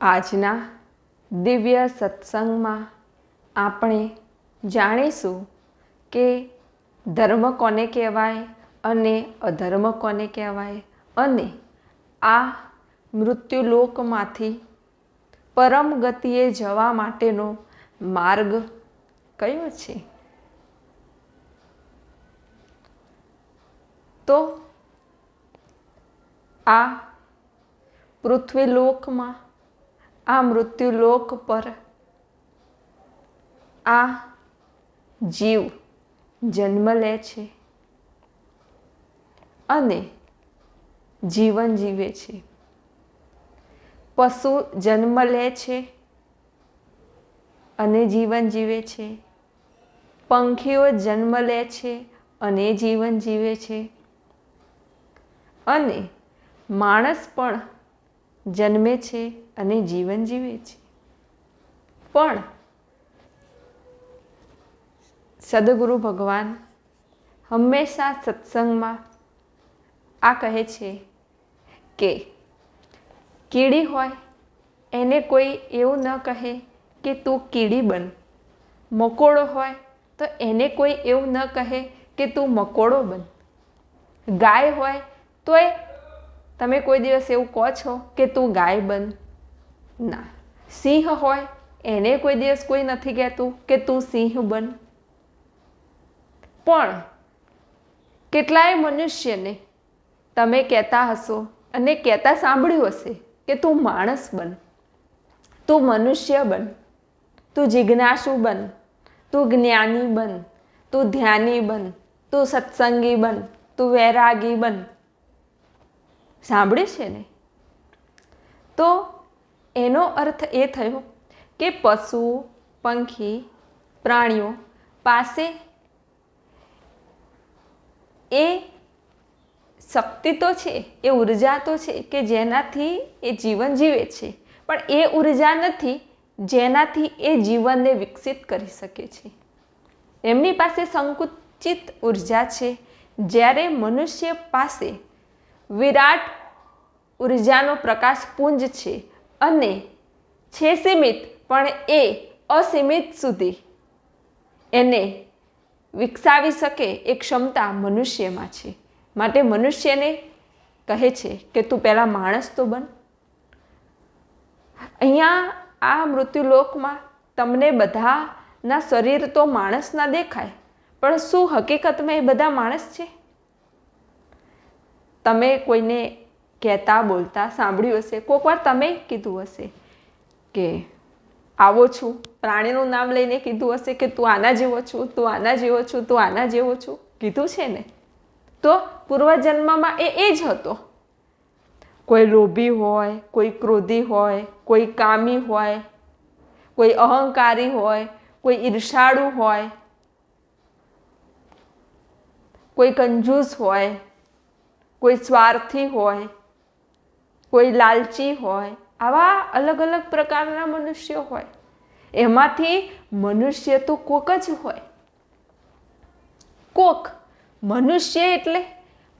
આજના દિવ્ય સત્સંગમાં આપણે જાણીશું કે ધર્મ કોને કહેવાય અને અધર્મ કોને કહેવાય અને આ મૃત્યુલોકમાંથી પરમ ગતિએ જવા માટેનો માર્ગ કયો છે? તો આ પૃથ્વીલોકમાં આ મૃત્યુલોક પર આ જીવ જન્મ લે છે અને જીવન જીવે છે. પશુ જન્મ લે છે અને જીવન જીવે છે. પંખીઓ જન્મ લે છે અને જીવન જીવે છે. અને માણસ પણ જન્મે છે અને જીવન જીવે છે. પણ સદગુરુ ભગવાન હંમેશા સત્સંગમાં આ કહે છે કે કીડી હોય એને કોઈ એવું ન કહે કે તું કીડી બન. મકોડો હોય તો એને કોઈ એવું ન કહે કે તું મકોડો બન. ગાય હોય તોય તમે કોઈ દિવસ એવું કહો છો કે તું ગાય બન? ના. સિંહ હોય, એને કોઈ દિવસ કોઈ નથી કહેતું કે તું સિંહ બન. પણ કેટલાય મનુષ્યને તમે કહેતા હશો અને કહેતા સાંભળ્યું હશે કે તું માણસ બન. તું મનુષ્ય બન. તું જિજ્ઞાસુ બન. તું જ્ઞાની બન. તું ધ્યાની બન. તું સત્સંગી બન. તું વૈરાગી બન. સાંભળ્યું છે ને? તો એનો અર્થ એ થયો કે પશુ, પંખી, પ્રાણીઓ પાસે એ શક્તિ તો છે, એ ઊર્જા તો છે કે જેનાથી એ જીવન જીવે છે. પણ એ ઊર્જા નથી, જેનાથી એ જીવનને વિકસિત કરી શકે છે. એમની પાસે સંકુચિત ઊર્જા છે. જ્યારે મનુષ્ય પાસે વિરાટ ઉર્જાનો પ્રકાશ પુંજ છે અને છે સીમિત, પણ એ અસીમિત સુધી. એને વિકસાવી શકે એ ક્ષમતા મનુષ્યમાં છે. માટે મનુષ્યને કહે છે કે તું પહેલાં માણસ તો બન. અહીંયા આ મૃત્યુલોકમાં તમને બધાના શરીર તો માણસના દેખાય, પણ શું હકીકતમાં એ બધા માણસ છે? તમે કોઈને કહેતા, બોલતા સાંભળ્યું હશે? કોઈકવાર તમે કીધું હશે કે, આવો છું. પ્રાણીનું નામ લઈને કીધું હશે કે, તું આના જેવો છું, તું આના જેવો છું, તું આના જેવો છું. કીધું છે ને? તો પૂર્વજન્મમાં એ એ જ હતો. કોઈ લોભી હોય, કોઈ ક્રોધી હોય, કોઈ કામી હોય, કોઈ અહંકારી હોય, કોઈ ઈર્ષાળુ હોય, કોઈ કંજૂસ હોય કોઈ સ્વાર્થી હોય, કોઈ લાલચી હોય, આવા અલગ અલગ પ્રકારના મનુષ્યો હોય. એમાંથી મનુષ્ય તો કોક જ હોય. કોક મનુષ્ય એટલે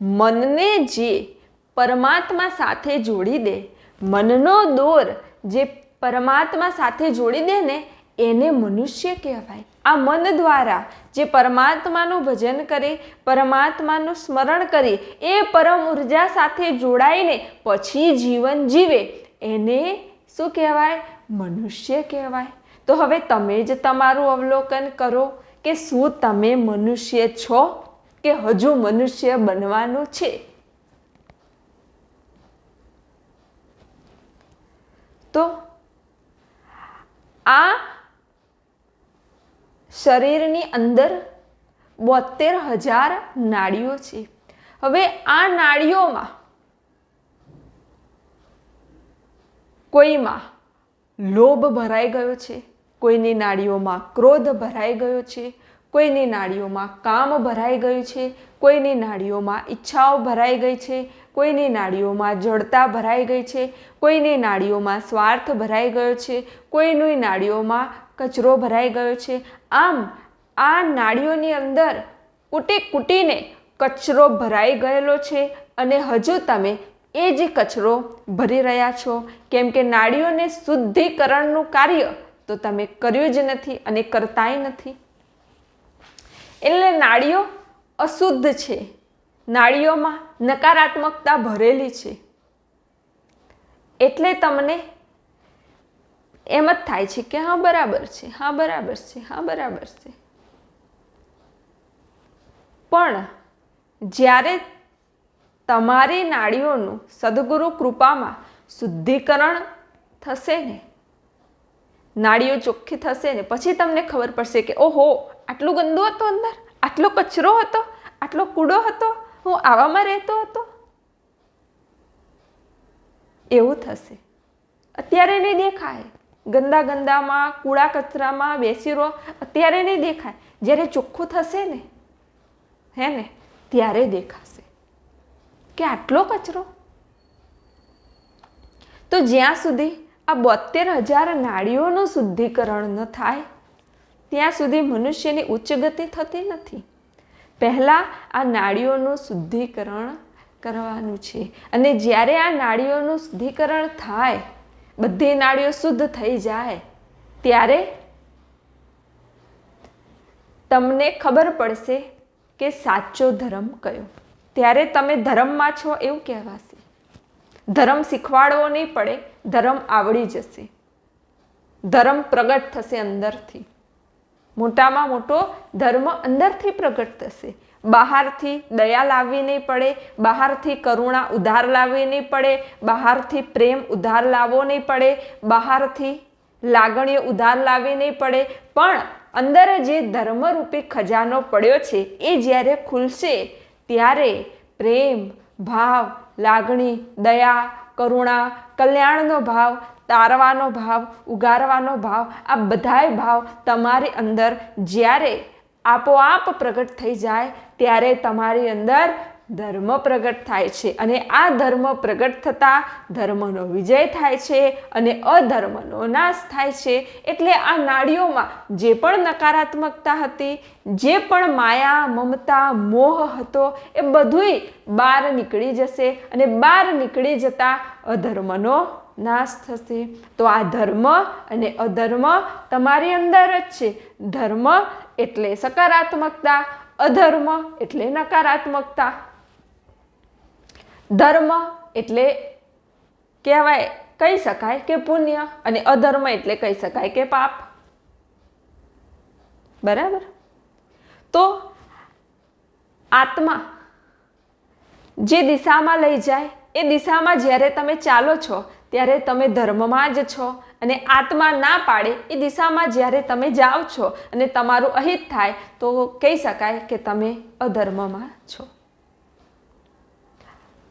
મનને જે પરમાત્મા સાથે જોડી દે, મનનો દોર જે પરમાત્મા સાથે જોડી દે ને એને મનુષ્ય કહેવાય. આ મન દ્વારા જે પરમાત્માનું ભજન કરે, પરમાત્માનું સ્મરણ કરે, એ પરમ ઊર્જા સાથે જોડાઈને પછી જીવન જીવે, એને શું કહેવાય? મનુષ્ય કહેવાય. તો હવે તમે જ તમારું અવલોકન કરો કે શું તમે મનુષ્ય છો કે હજુ મનુષ્ય બનવાનું છે? તો આ શરીરની અંદર બોતેર હજાર નાડીઓ છે. હવે આ નાડીઓમાં કોઈમાં લોભ ભરાઈ ગયો છે, કોઈની નાડીઓમાં ક્રોધ ભરાઈ ગયો છે, કોઈની નાડીઓમાં કામ ભરાઈ ગયું છે, કોઈની નાડીઓમાં ઈચ્છાઓ ભરાઈ ગઈ છે, કોઈની નાડીઓમાં જડતા ભરાઈ ગઈ છે, કોઈની નાડીઓમાં સ્વાર્થ ભરાઈ ગયો છે, કોઈની નાડીઓમાં કચરો ભરાઈ ગયો છે. આમ આ નાળીઓની અંદર કૂટી કૂટીને કચરો ભરાઈ ગયેલો છે અને હજુ તમે એ જ કચરો ભરી રહ્યા છો. કેમ કે નાળીઓને શુદ્ધિકરણનું કાર્ય તો તમે કર્યું જ નથી અને કરતાય નથી. એટલે નાળીઓ અશુદ્ધ છે. નાળીઓમાં નકારાત્મકતા ભરેલી છે. એટલે તમને એમ જ થાય છે કે હા, બરાબર છે, હા, બરાબર છે, હા, બરાબર છે. પણ જ્યારે તમારી નાડીઓનું સદગુરુ કૃપામાં શુદ્ધિકરણ થશે ને, નાડીઓ ચોખ્ખી થશે ને, પછી તમને ખબર પડશે કે, ઓહો, આટલું ગંદુ હતું અંદર, આટલો કચરો હતો, આટલો કૂડો હતો, હું આવામાં રહેતો હતો. એવું થશે. અત્યારે નહીં દેખાય. ગંદા ગંદામાં કૂડા કચરામાં બેસી રહો અત્યારે નહીં દેખાય. જ્યારે ચોખ્ખું થશે ને, હે ને, ત્યારે દેખાશે. કે આટલો કચરો? તો જ્યાં સુધી આ બોતેર હજાર નાળીઓનું શુદ્ધિકરણ ન થાય, ત્યાં સુધી મનુષ્યની ઉચ્ચ ગતિ થતી નથી. પહેલાં આ નાળીઓનું શુદ્ધિકરણ કરવાનું છે. અને જ્યારે આ નાળીઓનું શુદ્ધિકરણ થાય બધી નાળીઓ શુદ્ધ થઈ જાય ત્યારે તમને ખબર પડશે કે સાચો ધર્મ કયો. ત્યારે તમે ધર્મમાં છો એવું કહેવાશે. ધર્મ શીખવાડવો નહીં પડે, ધર્મ આવડી જશે. ધર્મ પ્રગટ થશે અંદરથી. મોટામાં મોટો ધર્મ અંદરથી પ્રગટ થશે. બહારથી દયા લાવવી નહીં પડે, બહારથી કરુણા ઉધાર લાવવી નહીં પડે, બહારથી પ્રેમ ઉધાર લાવવો નહીં પડે, બહારથી લાગણીઓ ઉધાર લાવવી નહીં પડે. પણ અંદર જે ધર્મરૂપી ખજાનો પડ્યો છે, એ જ્યારે ખુલશે, ત્યારે પ્રેમ, ભાવ, લાગણી, દયા, કરુણા, કલ્યાણનો ભાવ, તારવાનો ભાવ, ઉગારવાનો ભાવ, આ બધાય ભાવ તમારી અંદર જ્યારે આપોઆપ પ્રગટ થઈ જાય ત્યારે તમારી અંદર ધર્મ પ્રગટ થાય છે. અને આ ધર્મ પ્રગટ થતાં ધર્મનો વિજય થાય છે અને અધર્મનો નાશ થાય છે. એટલે આ નાડીઓમાં જે પણ નકારાત્મકતા હતી, જે પણ માયા, મમતા, મોહ હતો, એ બધુંય બહાર નીકળી જશે અને બહાર નીકળી જતાં અધર્મનો નાશ થશે. તો આ ધર્મ અને અધર્મ તમારી અંદર જ છે. ધર્મ એટલે સકારાત્મકતા, અધર્મ એટલે નકારાત્મકતા. ધર્મ એટલે કહેવાય, કહી શકાય કે પુણ્ય અને અધર્મ એટલે કહી શકાય કે પાપ. બરાબર? તો આત્મા જે દિશામાં લઈ જાય, એ દિશામાં જ્યારે તમે ચાલો છો ત્યારે તમે ધર્મમાં જ છો અને આત્મા ના પાડે એ દિશામાં જ્યારે તમે જાઓ છો અને તમારું અહિત થાય, તો કહી શકાય કે તમે અધર્મમાં છો.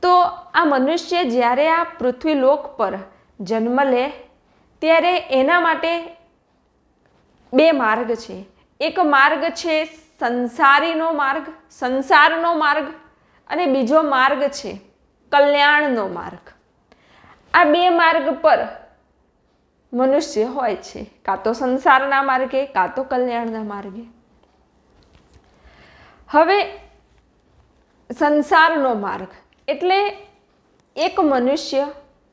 તો આ મનુષ્ય જ્યારે આ પૃથ્વી લોક પર જન્મ લે, ત્યારે એના માટે બે માર્ગ છે. એક માર્ગ છે સંસારીનો માર્ગ, સંસારનો માર્ગ અને બીજો માર્ગ છે કલ્યાણનો માર્ગ. આ બે માર્ગ પર મનુષ્ય હોય છે. કાં તો સંસારના માર્ગે, કાં તો કલ્યાણના માર્ગે. હવે સંસારનો માર્ગ. એટલે એક મનુષ્ય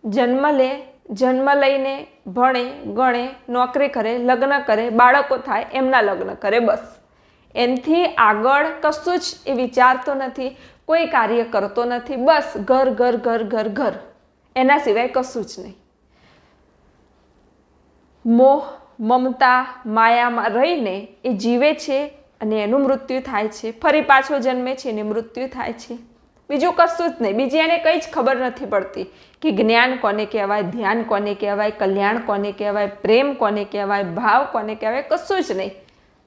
જન્મ લે, જન્મ લઈને ભણે, ગણે, નોકરી કરે, લગ્ન કરે, બાળકો થાય, એમના લગ્ન કરે બસ. એનથી આગળ કશું જ એ વિચારતો નથી, કોઈ કાર્ય કરતો નથી, બસ ઘર ઘર ઘર ઘર ઘર. એના સિવાય કશું જ નહીં મોહ મમતા માયામાં રહીને એ જીવે છે અને એનું મૃત્યુ થાય છે ફરી પાછો જન્મે છે અને મૃત્યુ થાય છે બીજું કશું જ નહીં બીજી એને કંઈ જ ખબર નથી પડતી કે જ્ઞાન કોને કહેવાય ધ્યાન કોને કહેવાય કલ્યાણ કોને કહેવાય પ્રેમ કોને કહેવાય ભાવ કોને કહેવાય કશું જ નહીં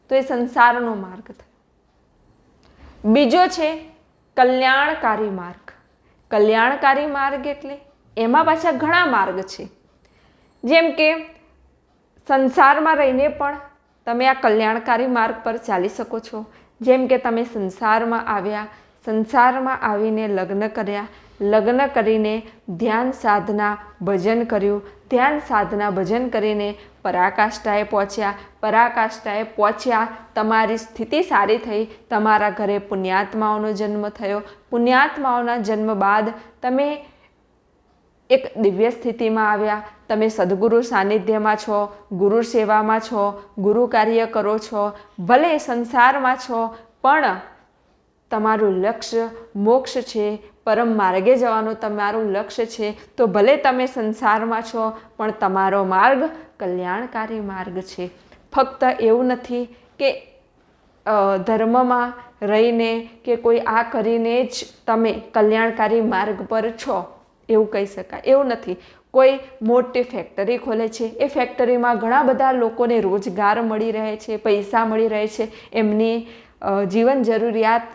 તો એ સંસારનો માર્ગ થયો બીજો છે કલ્યાણકારી માર્ગ કલ્યાણકારી માર્ગ એટલે એમાં પાછા ઘણા માર્ગ છે. જેમ કે સંસારમાં રહીને પણ તમે આ કલ્યાણકારી માર્ગ પર ચાલી શકો છો. જેમ કે તમે સંસારમાં આવ્યા, સંસારમાં આવીને લગ્ન કર્યા, લગ્ન કરીને ધ્યાન સાધના ભજન કર્યું, ધ્યાન સાધના ભજન કરીને પરાકાષ્ઠાએ પહોંચ્યા પરાકાષ્ઠાએ પહોંચ્યા, તમારી સ્થિતિ સારી થઈ, તમારા ઘરે પુણ્યાત્માઓનો જન્મ થયો. પુણ્યાત્માઓના જન્મ બાદ તમે એક દિવ્ય સ્થિતિમાં આવ્યા. તમે સદગુરુ સાનિધ્યમાં છો, ગુરુ સેવામાં છો, ગુરુ કાર્ય કરો છો, ભલે સંસારમાં છો, પણ તમારું લક્ષ્ય મોક્ષ છે, પરમ માર્ગે જવાનું તમારું લક્ષ્ય છે. તો ભલે તમે સંસારમાં છો, પણ તમારો માર્ગ કલ્યાણકારી માર્ગ છે. ફક્ત એવું નથી કે ધર્મમાં રહીને કે કોઈ આ કરીને જ તમે કલ્યાણકારી માર્ગ પર છો. એવું કહી શકાય. એવું નથી. કોઈ મોટી ફેક્ટરી ખોલે છે. એ ફેક્ટરીમાં ઘણા બધા લોકોને રોજગાર મળી રહે છે, પૈસા મળી રહે છે. એમની જીવન જરૂરિયાત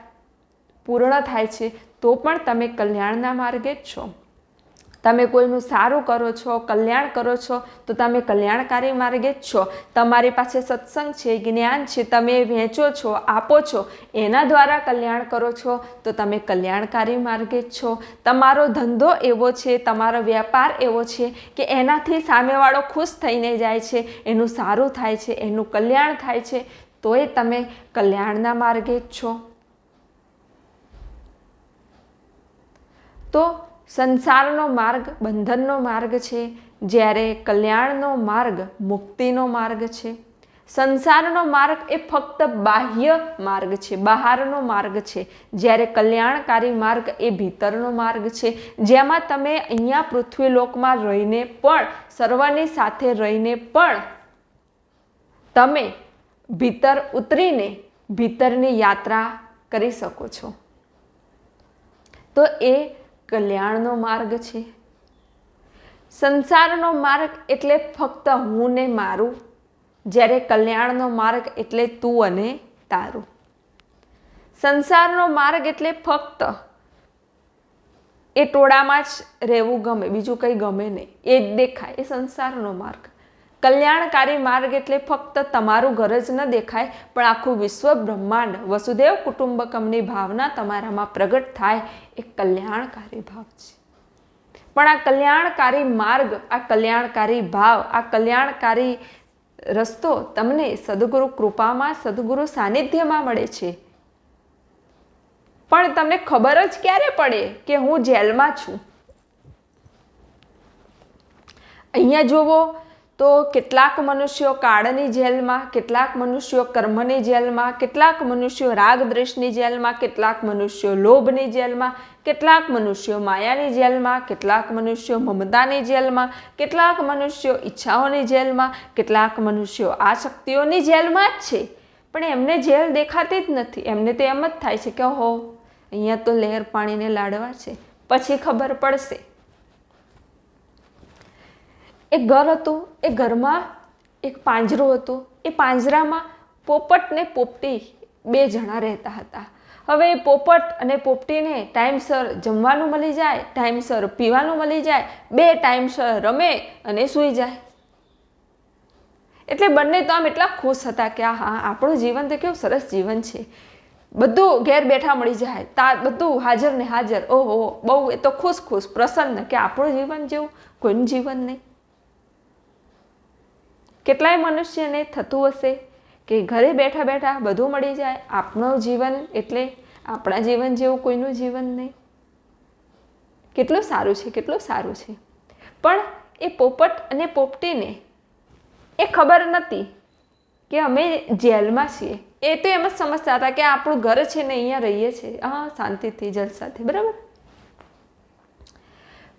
પૂર્ણ થાય છે. તો પણ તમે કલ્યાણના માર્ગે જ છો. તમે કોઈનું સારું કરો છો, કલ્યાણ કરો છો, તો તમે કલ્યાણકારી માર્ગે જ છો. તમારી પાસે સત્સંગ છે, જ્ઞાન છે, તમે વહેંચો છો, આપો છો, એના દ્વારા કલ્યાણ કરો છો, તો તમે કલ્યાણકારી માર્ગે જ છો. તમારો ધંધો એવો છે, તમારો વ્યાપાર એવો છે, કે એનાથી સામેવાળો ખુશ થઈને જાય છે, એનું સારું થાય છે, એનું કલ્યાણ થાય છે, તોય તમે કલ્યાણના માર્ગે જ છો. તો સંસારનો માર્ગ, બંધનનો માર્ગ છે, જ્યારે કલ્યાણનો માર્ગ મુક્તિનો માર્ગ છે. સંસારનો માર્ગ એ ફક્ત બાહ્ય માર્ગ છે, બહારનો માર્ગ છે. જ્યારે કલ્યાણકારી માર્ગ એ ભીતરનો માર્ગ છે. જેમાં તમે અહીંયા પૃથ્વીલોકમાં રહીને પણ, સર્વની સાથે રહીને પણ તમે ભીતર ઉતરીને ભીતરની યાત્રા કરી શકો છો. તો એ કલ્યાણનો માર્ગ છે. સંસારનો માર્ગ એટલે ફક્ત હું ને મારું. જ્યારે કલ્યાણનો માર્ગ એટલે તું અને તારું. સંસારનો માર્ગ એટલે ફક્ત. એ ટોળામાં જ રહેવું ગમે, બીજું કંઈ ગમે નહીં. એ જ દેખાય, એ સંસારનો માર્ગ. કલ્યાણકારી માર્ગ એટલે ફક્ત તમારું ઘર જ ન દેખાય, પણ આખું વિશ્વ બ્રહ્માંડ વસુદેવ કુટુંબકમની ભાવના તમારામાં પ્રગટ થાય, એ કલ્યાણકારી ભાવ છે. પણ આ કલ્યાણકારી માર્ગ, આ કલ્યાણકારી ભાવ, આ કલ્યાણકારી રસ્તો તમને સદગુરુ કૃપામાં, સદગુરુ સાનિધ્યમાં મળે છે. પણ તમને ખબર જ ક્યારે પડે કે હું જેલમાં છું? અહીંયા જુઓ તો કેટલાક મનુષ્યો કાળની જેલમાં, કેટલાક મનુષ્યો કર્મની જેલમાં, કેટલાક મનુષ્યો રાગ દ્વેષની જેલમાં, કેટલાક મનુષ્યો લોભની જેલમાં, કેટલાક મનુષ્યો માયાની જેલમાં, કેટલાક મનુષ્યો મમતાની જેલમાં, કેટલાક મનુષ્યો ઈચ્છાઓની જેલમાં, કેટલાક મનુષ્યો આ શક્તિઓની જેલમાં જ છે. પણ એમને જેલ દેખાતી જ નથી. એમને તો એમ જ થાય છે કે હો અહીંયા તો લહેર પાણીને લાડવા છે. પછી ખબર પડશે. એક ઘર હતું, એ ઘરમાં એક પાંજરો હતો. એ પાંજરામાં પોપટ ને પોપટી બે જણા રહેતા હતા. હવે પોપટ અને પોપટીને ટાઈમસર જમવાનું મળી જાય ટાઈમસર પીવાનું મળી જાય, બે ટાઈમસર રમે અને સૂઈ જાય. એટલે બંને તો આમ એટલા ખુશ હતા કે આ હા આપણું જીવન તો કેવું સરસ જીવન છે. બધું ઘેર બેઠા મળી જાય, તા, બધું હાજર ને હાજર. ઓહો, બહુ એ તો ખુશ ખુશ, પ્રસન્ન કે આપણું જીવન જેવું, કોઈનું જીવન નહીં. કેટલાય મનુષ્યને થતું હશે કે ઘરે બેઠા બેઠા બધું મળી જાય આપણું જીવન એટલે આપણા જીવન જેવું કોઈનું જીવન નહીં. કેટલું સારું છે, કેટલું સારું છે. પણ એ પોપટ અને પોપટીને એ ખબર નથી કે અમે જેલમાં છીએ. એ તો એમ જ સમજતા હતા કે આપણું ઘર છે ને અહીંયા રહીએ છીએ હા, શાંતિથી, જલસાથી, બરાબર?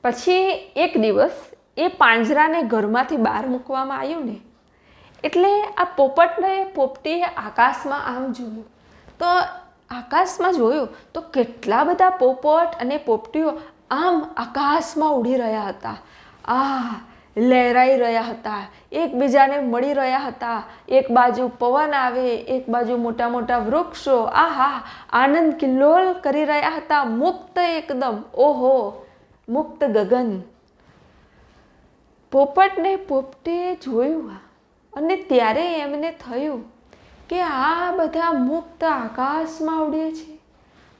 પછી એક દિવસ એ પાંજરાને ઘરમાંથી બહાર મૂકવામાં આવ્યું ને એટલે આ પોપટને પોપટીએ આકાશમાં આમ જોયું. તો આકાશમાં જોયું તો કેટલા બધા પોપટ અને પોપટીઓ આમ આકાશમાં ઉડી રહ્યા હતા. આ લહેરાઈ રહ્યા હતા. એકબીજાને મળી રહ્યા હતા. એક બાજુ પવન આવે, એક બાજુ મોટા મોટા વૃક્ષો. આહા, આનંદ કિલ્લોલ કરી રહ્યા હતા. મુક્ત એકદમ. ઓહો, મુક્ત ગગન. પોપટને પોપટીએ જોયું આ. અને ત્યારે એમને થયું કે આ બધા મુક્ત આકાશમાં ઉડે છે.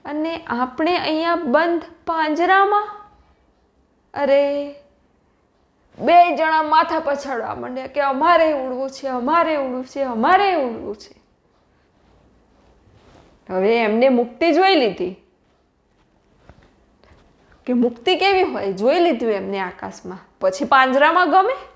અને આપણે અહીંયા બંધ પાંજરામાં? અરે, બે જણા માથા પછાડવા માંડ્યા કે અમારે ઉડવું છે, અમારે ઉડવું છે, અમારે ઉડવું છે. હવે એમને મુક્તિ જોઈ લીધી. કે મુક્તિ કેવી હોય? જોઈ લીધું એમને આકાશમાં. પછી પાંજરામાં ગમે?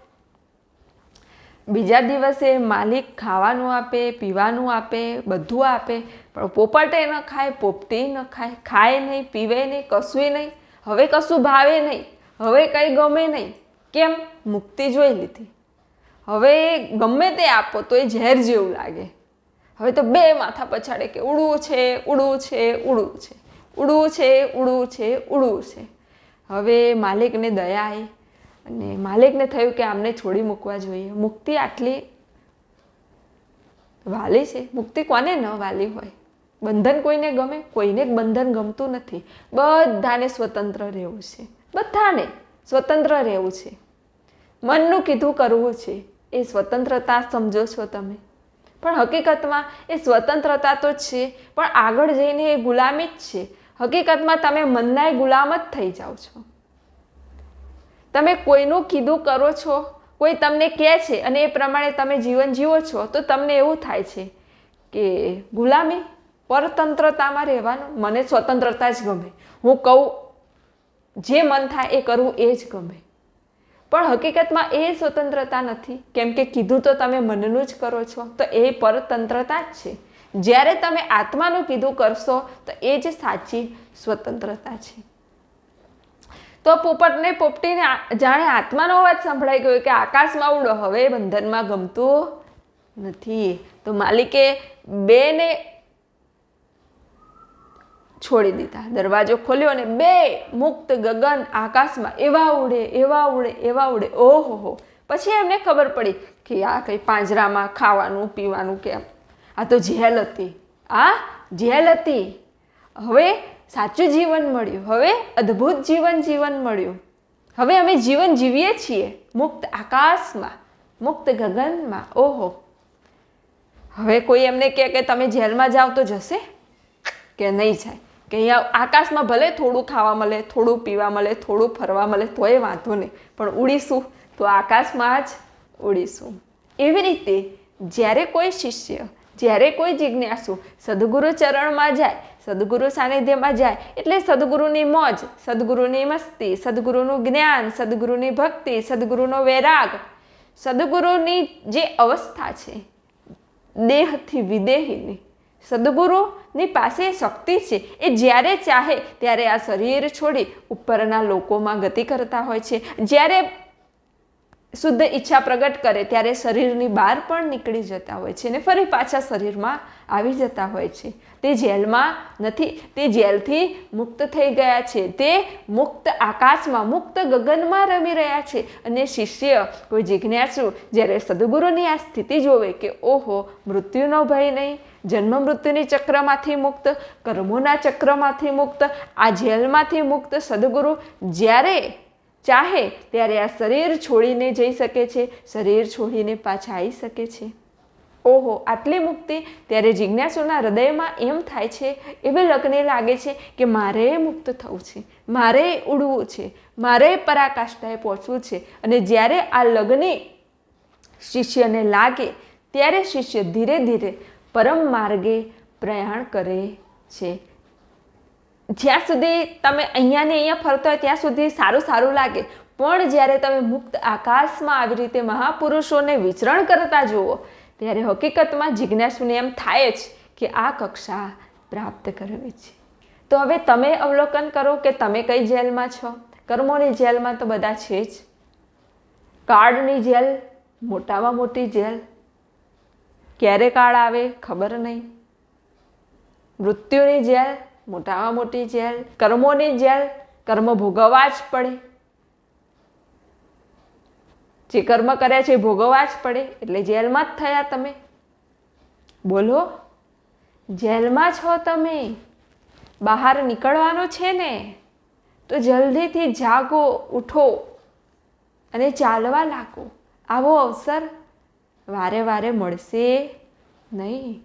બીજા દિવસે માલિક ખાવાનું આપે, પીવાનું આપે, બધું આપે. પણ પોપટે ન ખાય, પોપટી ન ખાય ખાય નહીં, પીવે નહીં કશું નહીં. હવે કશું ભાવે નહીં. હવે કંઈ ગમે નહીં. કેમ? મુક્તિ જોઈ લીધી. હવે ગમે તે આપો તો એ ઝેર જેવું લાગે. હવે તો બે માથા પછાડે કે ઉડવું છે ઉડવું છે ઉડવું છે. ઉડવું છે ઉડવું છે ઉડવું છે. હવે માલિકને દયા આવી અને માલિકને થયું કે આમને છોડી મૂકવા જોઈએ. મુક્તિ આટલી વાલી છે? મુક્તિ કોને ન વાલી હોય? બંધન કોઈને ગમે? કોઈને જ બંધન ગમતું નથી. બધાને સ્વતંત્ર રહેવું છે. બધાને સ્વતંત્ર રહેવું છે. મનનું કીધું કરવું છે. એ સ્વતંત્રતા સમજો છો તમે. પણ હકીકતમાં એ સ્વતંત્રતા તો છે, પણ આગળ જઈને એ ગુલામી જ છે. હકીકતમાં તમે મનના ગુલામ જ થઈ જાઓ છો. તમે કોઈનું કીધું કરો છો, કોઈ તમને કહે છે અને એ પ્રમાણે તમે જીવન જીવો છો, તો તમને એવું થાય છે કે ગુલામી પરતંત્રતામાં રહેવાનું મને સ્વતંત્રતા જ ગમે. હું કહું, જે મન થાય એ કરવું એ જ ગમે. પણ હકીકતમાં એ સ્વતંત્રતા નથી. કેમ કે કીધું તો તમે મનનું જ કરો છો, તો એ પરતંત્રતા જ છે. જ્યારે તમે આત્માનું કીધું કરશો, તો એ જ સાચી સ્વતંત્રતા છે. તો પોપટને, પોપટીને જાણે આત્માનો અવાજ સંભળાઈ ગયો કે આકાશમાં ઉડો. હવે બંધનમાં ગમતું નથી. તો માલિકે બેને છોડી દીધા. દરવાજો ખોલ્યો અને બે મુક્ત ગગન આકાશમાં એવા ઉડે એવા ઉડે એવા ઉડે. ઓહો પછી એમને ખબર પડી કે આ કંઈ પાંજરામાં ખાવાનું, પીવાનું કેમ? આ તો જેલ હતી. આ જેલ હતી. હવે સાચું જીવન મળ્યું. હવે અદ્ભુત જીવન જીવન મળ્યું. હવે અમે જીવન જીવીએ છીએ. મુક્ત આકાશમાં, મુક્ત ગગનમાં. ઓહો. હવે કોઈ એમને કહે કે તમે જેલમાં જાઓ તો જશે? કે નહીં જાય. કે અહીંયા આકાશમાં ભલે થોડું ખાવા મળે, થોડું પીવા મળે, થોડું ફરવા મળે, તોય વાંધો નહીં. પણ ઉડીશું તો આકાશમાં જ ઉડીશું. એવી રીતે જ્યારે કોઈ શિષ્ય જ્યારે કોઈ જિજ્ઞાસુ સદગુરુ ચરણમાં જાય, સદગુરુ સાનિધ્યમાં જાય, એટલે સદગુરુની મોજ, સદગુરુની મસ્તી, સદગુરુનું જ્ઞાન, સદગુરુની ભક્તિ, સદગુરુનો વૈરાગ, સદગુરુની જે અવસ્થા છે, દેહથી વિદેહીની, સદગુરુની પાસે શક્તિ છે, એ જ્યારે ચાહે ત્યારે આ શરીર છોડી ઉપરના લોકોમાં ગતિ કરતા હોય છે. જ્યારે શુદ્ધ ઈચ્છા પ્રગટ કરે ત્યારે શરીરની બહાર પણ નીકળી જતા હોય છે અને ફરી પાછા શરીરમાં આવી જતા હોય છે. તે જેલમાં નથી, તે જેલથી મુક્ત થઈ ગયા છે. તે મુક્ત આકાશમાં, મુક્ત ગગનમાં રમી રહ્યા છે. અને શિષ્ય, કોઈ જિજ્ઞાસુ જ્યારે સદગુરુની આ સ્થિતિ જોવે કે ઓહો, મૃત્યુનો ભય નહીં, જન્મ મૃત્યુની ચક્રમાંથી મુક્ત, કર્મોના ચક્રમાંથી મુક્ત, આ જેલમાંથી મુક્ત સદગુરુ જ્યારે ચાહે ત્યારે આ શરીર છોડીને જઈ શકે છે, શરીર છોડીને પાછા આવી શકે છે. ઓહો, આટલી મુક્તિ ત્યારે જિજ્ઞાસુના હૃદયમાં એમ થાય છે, એવી લગ્ને લાગે છે કે મારે મુક્ત થવું છે, મારે ઉડવું છે, મારે પરાકાષ્ઠાએ પહોંચવું છે. અને જ્યારે આ લગ્ને શિષ્યને લાગે, ત્યારે શિષ્ય ધીરે ધીરે પરમ માર્ગે પ્રયાણ કરે છે. જ્યાં સુધી તમે અહીંયા ને અહીંયા ફરતા હોય ત્યાં સુધી સારું સારું લાગે. પણ જ્યારે તમે મુક્ત આકાશમાં આવી રીતે મહાપુરુષોને વિચરણ કરતા જુઓ, ત્યારે હકીકતમાં જિજ્ઞાસુને એમ થાય જ કે આ કક્ષા પ્રાપ્ત કરવી છે. તો હવે તમે અવલોકન કરો કે તમે કઈ જેલમાં છો? કર્મોની જેલમાં તો બધા છે જ. કાર્ડની જેલ, મોટામાં મોટી જેલ. ક્યારે કાળ આવે ખબર નહીં. મૃત્યુની જેલ મોટામાં મોટી જેલ, કર્મોની જેલ, કર્મ ભોગવવા જ પડે. જે કર્મ કર્યા છે એ ભોગવવા જ પડે. એટલે જેલમાં જ થયા તમે. બોલો, જેલમાં છો તમે? બહાર નીકળવાનું છે ને? તો જલ્દીથી જાગો, ઉઠો અને ચાલવા લાગો. આવો અવસર વારે વારે મળશે નહીં.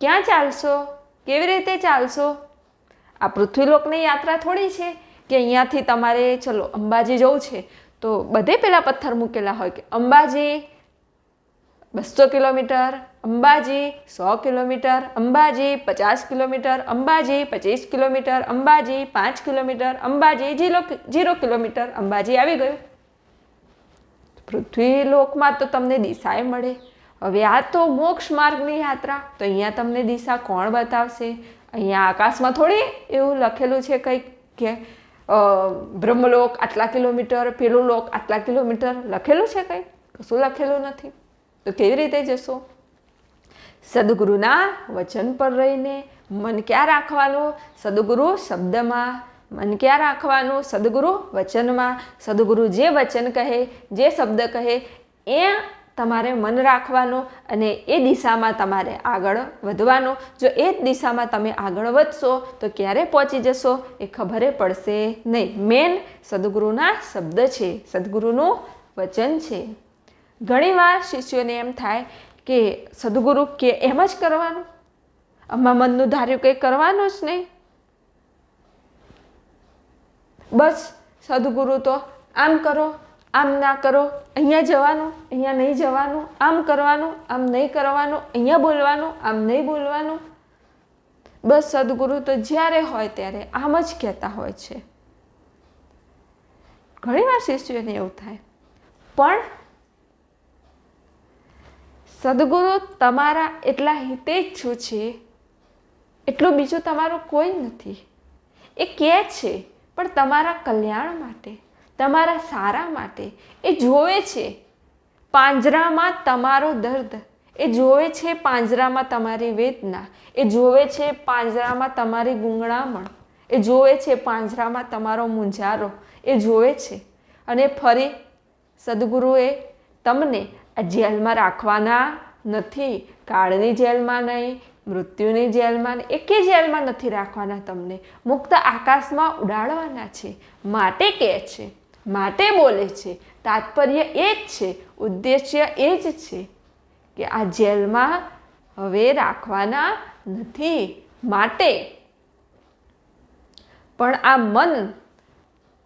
ક્યાં ચાલશો? કેવી રીતે ચાલશો? આ પૃથ્વીલોકની યાત્રા થોડી છે કે અહીંયાથી તમારે, ચલો, અંબાજી જવું છે. તો બધે પેલા પથ્થર મૂકેલા હોય કે અંબાજી બસો કિલોમીટર, અંબાજી સો કિલોમીટર, અંબાજી પચાસ કિલોમીટર, અંબાજી પચીસ કિલોમીટર, અંબાજી પાંચ kilometre, Ambaji zero zero kilometre, Ambaji આવી ગયું. પૃથ્વી લોકમાં તો તમને દિશાએ મળે. હવે આ તો મોક્ષ માર્ગની યાત્રા. તો અહીંયા તમને દિશા કોણ બતાવશે? અહીંયા આકાશમાં થોડી એવું લખેલું છે કંઈક કે બ્રહ્મલોક આટલા કિલોમીટર પેલું લોક આટલા કિલોમીટર લખેલું છે કંઈ? કશું લખેલું નથી. તો કેવી રીતે જશો? સદગુરુના વચન પર રહીને મન ક્યાં રાખવાનું? સદગુરુ શબ્દમાં મન ક્યાં રાખવાનું? સદગુરુ વચનમાં. સદગુરુ જે વચન કહે, જે શબ્દ કહે, એ તમારે મન રાખવાનું અને એ દિશામાં તમારે આગળ વધવાનું. જો એ જ દિશામાં તમે આગળ વધશો, તો ક્યારે પહોંચી જશો એ ખબરે પડશે નહીં. મેન સદગુરુના શબ્દ છે, સદગુરુનું વચન છે. ઘણીવાર શિષ્યોને એમ થાય કે સદગુરુ કે એમ જ કરવાનું? આમાં મનનું ધાર્યું કંઈ કરવાનું જ નહીં. બસ, સદગુરુ તો આમ કરો. આમ ના કરો, અહીંયા જવાનું, અહીંયા નહીં જવાનું, આમ કરવાનું, આમ નહીં કરવાનું, અહીંયા બોલવાનું, આમ નહીં બોલવાનું. બસ સદગુરુ તો જ્યારે હોય ત્યારે આમ જ કહેતા હોય છે. ઘણીવાર શિષ્યોને એવું થાય. પણ સદગુરુ તમારા એટલા હિતેચ્છુ છે, એટલું બીજું તમારું કોઈ નથી. એ કહે છે, પણ તમારા કલ્યાણ માટે. તમારા સારા માટે એ જોવે છે. પાંજરામાં તમારો દર્દ, એ જોવે છે પાંજરામાં તમારી વેદના, એ જોવે છે પાંજરામાં તમારી ગુંગળામણ, એ જોવે છે પાંજરામાં તમારો મૂંઝારો, એ જોવે છે. અને ફરી, સદગુરુએ તમને આ જેલમાં રાખવાના નથી, કાળની જેલમાં નહીં, મૃત્યુની જેલમાં નહીં, એકે જેલમાં નથી રાખવાના તમને. મુક્ત આકાશમાં ઉડાડવાના છે. માટે કહે છે. માટે બોલે છે. તાત્પર્ય એ જ છે. ઉદ્દેશ્ય એ જ છે કે આ જેલમાં હવે રાખવાના નથી, માટે. પણ આ મન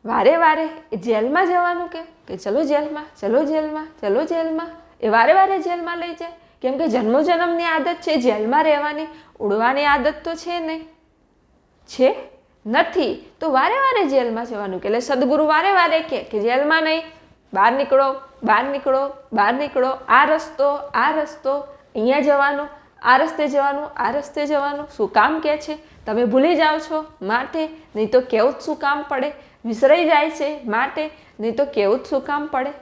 વારે વારે જેલમાં જવાનું કે કે ચલો જેલમાં ચલો જેલમાં ચલો જેલમાં, એ વારે વારે જેલમાં લઈ જાય. કેમ કે જન્મો જન્મની આદત છે, જેલમાં રહેવાની, ઉડવાની આદત તો છે નહીં. છે? નથી. તો વારે વારે જેલમાં જવાનું કે એટલે સદગુરુ વારે વારે કે કે જેલમાં નહીં. બહાર નીકળો બહાર નીકળો બહાર નીકળો. આ રસ્તો આ રસ્તો. અહીંયા જવાનું, આ રસ્તે જવાનું, આ રસ્તે જવાનું. શું કામ કે છે? તમે ભૂલી જાઓ છો માટે, નહીં તો કેવું જ શું કામ પડે? વિસરાઈ જાય છે માટે, નહીં તો કેવું જ શું કામ પડે?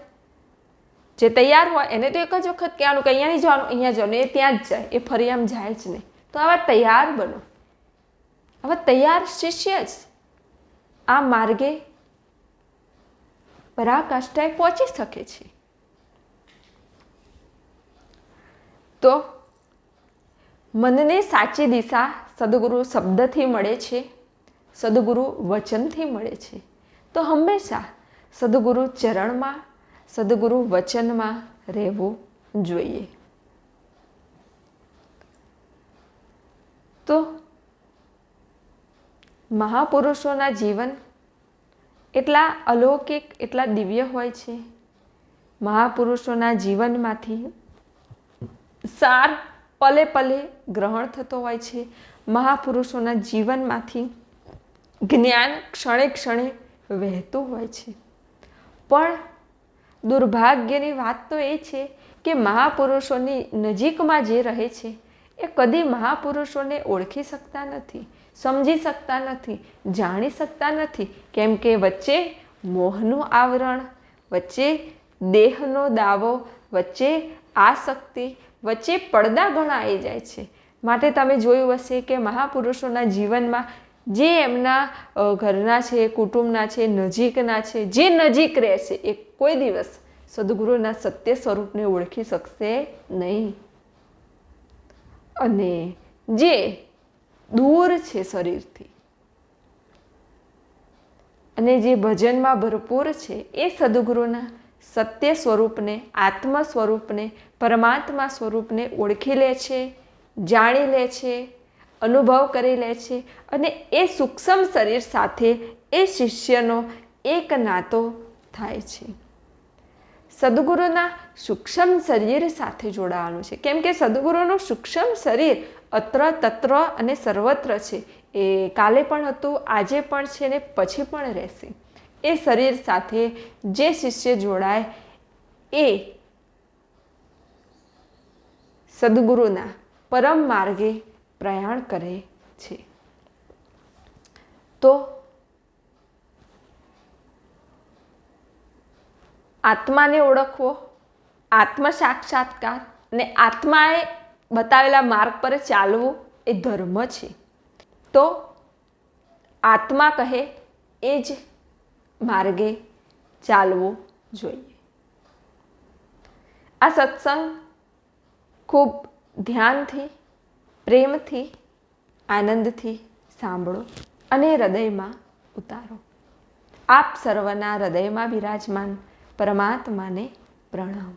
જે તૈયાર હોય, એને તો એક જ વખત કહેવાનું કે અહીંયા નહીં જવાનું, અહીંયા જવાનું. એ ત્યાં જ જાય, એ ફરી આમ જાય જ નહીં. તો આવા તૈયાર બનો. આવા તૈયાર શિષ્ય જ આ માર્ગે પરાકાષ્ઠાએ પહોંચી શકે છે. તો મનને સાચી દિશા સદગુરુ શબ્દથી મળે છે, સદગુરુ વચનથી મળે છે. તો હંમેશા સદગુરુ ચરણમાં, સદગુરુ વચનમાં રહેવું જોઈએ. તો મહાપુરુષોના જીવન એટલા અલૌકિક, એટલા દિવ્ય હોય છે. મહાપુરુષોના જીવનમાંથી સાર પલે પલે ગ્રહણ થતો હોય છે. મહાપુરુષોના જીવનમાંથી જ્ઞાન ક્ષણે ક્ષણે વહેતું હોય છે. પણ દુર્ભાગ્યની વાત તો એ છે કે મહાપુરુષોની નજીકમાં જે રહે છે, એ કદી મહાપુરુષોને ઓળખી શકતા નથી. સમજી શકતા નથી, જાણી શકતા નથી, કેમ કે વચ્ચે મોહનું આવરણ, વચ્ચે દેહનો દાવો, વચ્ચે આસક્તિ, વચ્ચે પડદા ઘણા આવી જાય છે. માટે તમે જોયું હશે કે મહાપુરુષોના જીવનમાં જે એમના ઘરના છે, કુટુંબના છે, નજીકના છે, જે નજીક રહેશે, એ કોઈ દિવસ સદગુરુના સત્ય સ્વરૂપને ઓળખી શકશે નહીં. અને જે દૂર છે શરીરથી. અને જે ભજનમાં ભરપૂર છે, એ સદગુરુના સત્ય સ્વરૂપને આત્મ સ્વરૂપને પરમાત્મા સ્વરૂપને ઓળખી લે છે, જાણી લે છે, અનુભવ કરી લે છે અને એ સૂક્ષ્મ શરીર સાથે એ શિષ્યનો એક નાતો થાય છે. સદગુરુના સૂક્ષ્મ શરીર સાથે જોડાવાનું છે. કેમ કે સદગુરુનું સૂક્ષ્મ શરીર અત્ર, તત્ર અને સર્વત્ર છે. એ કાલે પણ હતું, આજે પણ છે ને પછી પણ રહેશે. એ શરીર સાથે જે શિષ્ય જોડાય, એ સદગુરુના પરમ માર્ગે પ્રયાણ કરે છે. તો આત્માને ઓળખવો આત્મ સાક્ષાત્કાર અને આત્માએ બતાવેલા માર્ગ પર ચાલવું એ ધર્મ છે. તો આત્મા કહે એ જ માર્ગે ચાલવું જોઈએ. આ સત્સંગ ખૂબ ધ્યાનથી, પ્રેમથી, આનંદથી સાંભળો અને હૃદયમાં ઉતારો. આપ સર્વના હૃદયમાં બિરાજમાન પરમાત્માને પ્રણામ.